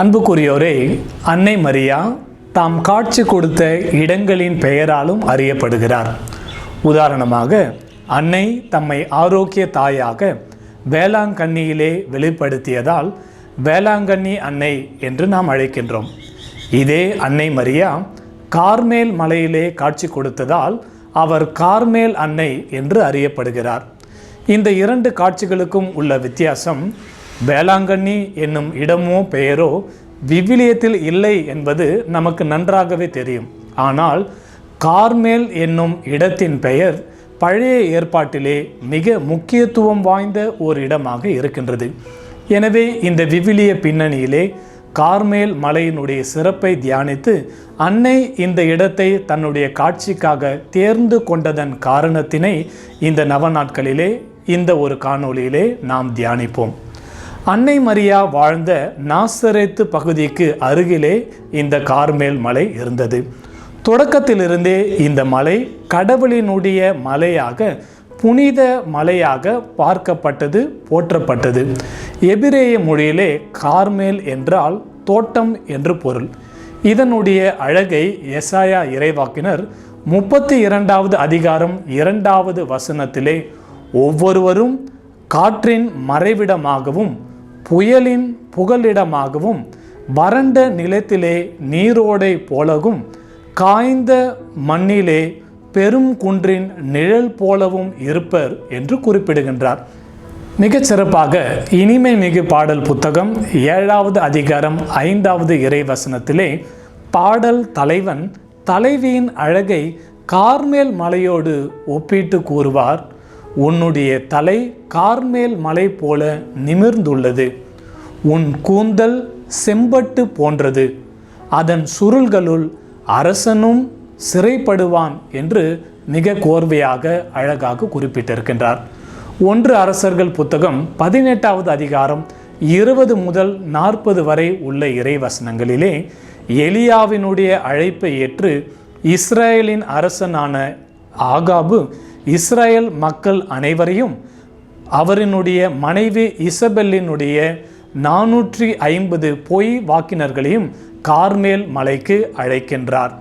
அன்புக்குரியோரே அன்னை மரியா தாம் காட்சி கொடுத்த இடங்களின் பெயராலும் அறியப்படுகிறார். உதாரணமாக அன்னை தம்மை ஆரோக்கிய தாயாக வேளாங்கண்ணியிலே வெளிப்படுத்தியதால் வேளாங்கண்ணி அன்னை என்று நாம் அழைக்கின்றோம். இதே அன்னை மரியா கார்மேல் மலையிலே காட்சி கொடுத்ததால் அவர் கார்மேல் அன்னை என்று அறியப்படுகிறார். இந்த இரண்டு காட்சிகளுக்கும் உள்ள வித்தியாசம் வேளாங்கண்ணி என்னும் இடமோ பெயரோ விவிலியத்தில் இல்லை என்பது நமக்கு நன்றாகவே தெரியும். ஆனால் கார்மேல் என்னும் இடத்தின் பெயர் பழைய ஏற்பாட்டிலே மிக முக்கியத்துவம் வாய்ந்த ஒரு இடமாக இருக்கின்றது. எனவே இந்த விவிலிய பின்னணியிலே கார்மேல் மலையினுடைய சிறப்பை தியானித்து அன்னை இந்த இடத்தை தன்னுடைய காட்சிக்காக தேர்ந்து கொண்டதன் காரணத்தினை இந்த நவ நாட்களிலே இந்த ஒரு காணொளியிலே நாம் தியானிப்போம். அன்னை மரியா வாழ்ந்த நாசரேத்து பகுதிக்கு அருகிலே இந்த கார்மேல் மலை இருந்தது. தொடக்கத்திலிருந்தே இந்த மலை கடவுளினுடைய மலையாக புனித மலையாக பார்க்கப்பட்டது போற்றப்பட்டது. எபிரேய மொழியிலே கார்மேல் என்றால் தோட்டம் என்று பொருள். இதனுடைய அழகை எசாயா இறைவாக்கினர் முப்பத்தி இரண்டாவது அதிகாரம் இரண்டாவது வசனத்திலே ஒவ்வொருவரும் காற்றின் மறைவிடமாகவும் புயலின் புகலிடமாகவும் வறண்ட நிலத்திலே நீரோடை போலவும் காய்ந்த மண்ணிலே பெரும் குன்றின் நிழல் போலவும் இருப்பர் என்று குறிப்பிடுகின்றார். மிகச்சிறப்பாக இனிமை மிகு பாடல் புத்தகம் ஏழாவது அதிகாரம் ஐந்தாவது இறைவசனத்திலே பாடல் தலைவன் தலைவியின் அழகை கார்மேல் மலையோடு ஒப்பிட்டு கூறுவார். உன்னுடைய தலை கார்மேல் மலை போல நிமிர்ந்துள்ளது. உன் கூந்தல் செம்பட்டு போன்றது. அதன் சுருள்களுள் அரசனும் சிறைப்படுவான் என்று மிக கோர்வையாக அழகாக குறிப்பிட்டிருக்கின்றார். ஒன்று அரசர்கள் புத்தகம் பதினெட்டாவது அதிகாரம் இருபது முதல் நாற்பது வரை உள்ள இறைவசனங்களிலே எலியாவினுடைய அழைப்பை ஏற்று இஸ்ரேலின் அரசனான ஆகாபு இஸ்ரேல் மக்கள் அனைவரையும் அவரினுடைய மனைவி இசபெல்லினுடைய நானூற்றி ஐம்பது பொய் வாக்கினர்களையும் கார்மேல் மலைக்கு அழைக்கின்றார்.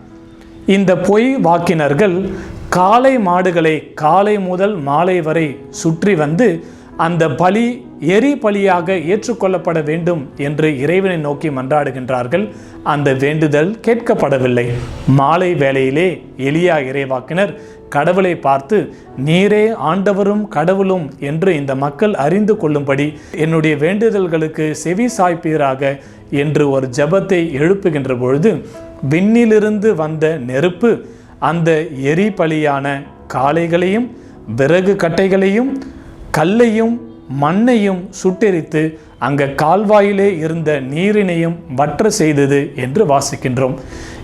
இந்த பொய் வாக்கினர்கள் காளை மாடுகளை காலை முதல் மாலை வரை சுற்றி வந்து அந்த பலி எரி பலியாக ஏற்றுக்கொள்ளப்பட வேண்டும் என்று இறைவனை நோக்கி மன்றாடுகின்றார்கள். அந்த வேண்டுதல் கேட்கப்படவில்லை. மாலை வேளையிலே எளியா இறைவாக்கினர் கடவுளை பார்த்து நீரே ஆண்டவரும் கடவுளும் என்று இந்த மக்கள் அறிந்து கொள்ளும்படி என்னுடைய வேண்டுதல்களுக்கு செவி சாய்ப்பீராக என்று ஒரு ஜபத்தை எழுப்புகின்ற பொழுது விண்ணிலிருந்து வந்த நெருப்பு அந்த எரிபலியான காளைகளையும் விறகு கட்டைகளையும் கல்லையும் மண்ணையும் சுட்டெரித்து அங்க கால்வாயிலே இருந்த நீரினையும் வற்ற செய்தது என்று வாசிக்கின்றோம்.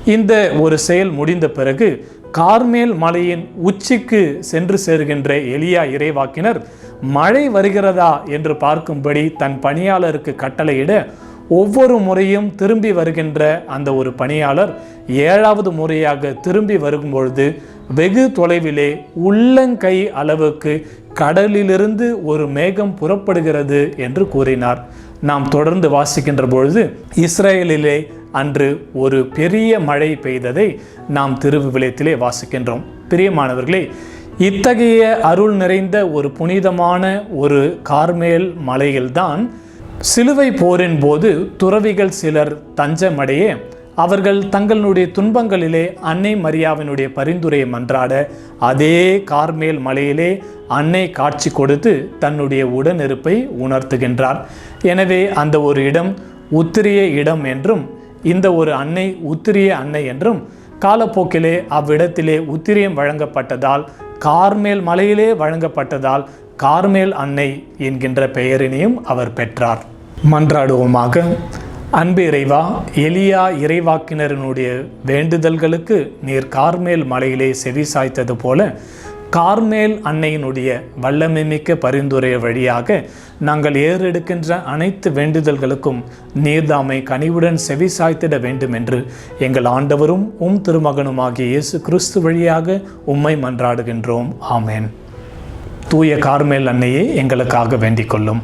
இந்த ஒரு செயல் முடிந்த பிறகு கார்மேல் மலையின் உச்சிக்கு சென்று சேர்கின்ற எலியா இறைவாக்கினர் மழை வருகிறதா? என்று பார்க்கும்படி தன் பணியாளருக்கு கட்டளையிட ஒவ்வொரு முறையும் திரும்பி வருகின்ற அந்த ஒரு பணியாளர் ஏழாவது முறையாக திரும்பி வரும்பொழுது வெகு தொலைவிலே உள்ளங்கை அளவுக்கு கடலிலிருந்து ஒரு மேகம் புறப்படுகிறது என்று கூறினார். நாம் தொடர்ந்து வாசிக்கின்ற பொழுது இஸ்ரேலிலே அன்று ஒரு பெரிய மழை பெய்ததை நாம் திருவிவிலியத்திலே வாசிக்கின்றோம். பிரியமானவர்களே இத்தகைய அருள் நிறைந்த ஒரு புனிதமான ஒரு கார்மேல் மலையில்தான் சிலுவை போரின் போது துறவிகள் சிலர் தஞ்சமடைய அவர்கள் தங்களுடைய துன்பங்களிலே அன்னை மரியாவினுடைய பரிந்துரையை மன்றாட அதே கார்மேல் மலையிலே அன்னை காட்சி கொடுத்து தன்னுடைய உடனிருப்பை உணர்த்துகின்றார். எனவே அந்த ஒரு இடம் உத்திரிய இடம் என்றும் இந்த ஒரு அன்னை உத்திரிய அன்னை என்றும் காலப்போக்கிலே அவ்விடத்திலே உத்திரியம் வழங்கப்பட்டதால் கார்மேல் மலையிலே வழங்கப்பட்டதால் கார்மேல் அன்னை என்கின்ற பெயரினையும் அவர் பெற்றார். மன்றாடுவோமாக அன்பு இறைவா எலியா இறைவாக்கினரினுடைய வேண்டுதல்களுக்கு நீர் கார்மேல் மலையிலே செவி சாய்த்தது போல கார்மேல் அன்னையினுடைய வல்லமைமிக்க பரிந்துரை வழியாக நாங்கள் ஏறெடுக்கின்ற அனைத்து வேண்டுதல்களுக்கும் நீர்தாமை கனிவுடன் செவி சாய்த்திட வேண்டும் என்று எங்கள் ஆண்டவரும் உம் திருமகனுமாகிய இயேசு கிறிஸ்து வழியாக உம்மை மன்றாடுகின்றோம். ஆமேன். தூய கார்மேல் அன்னையே எங்களுக்காக வேண்டிக் கொள்ளும்.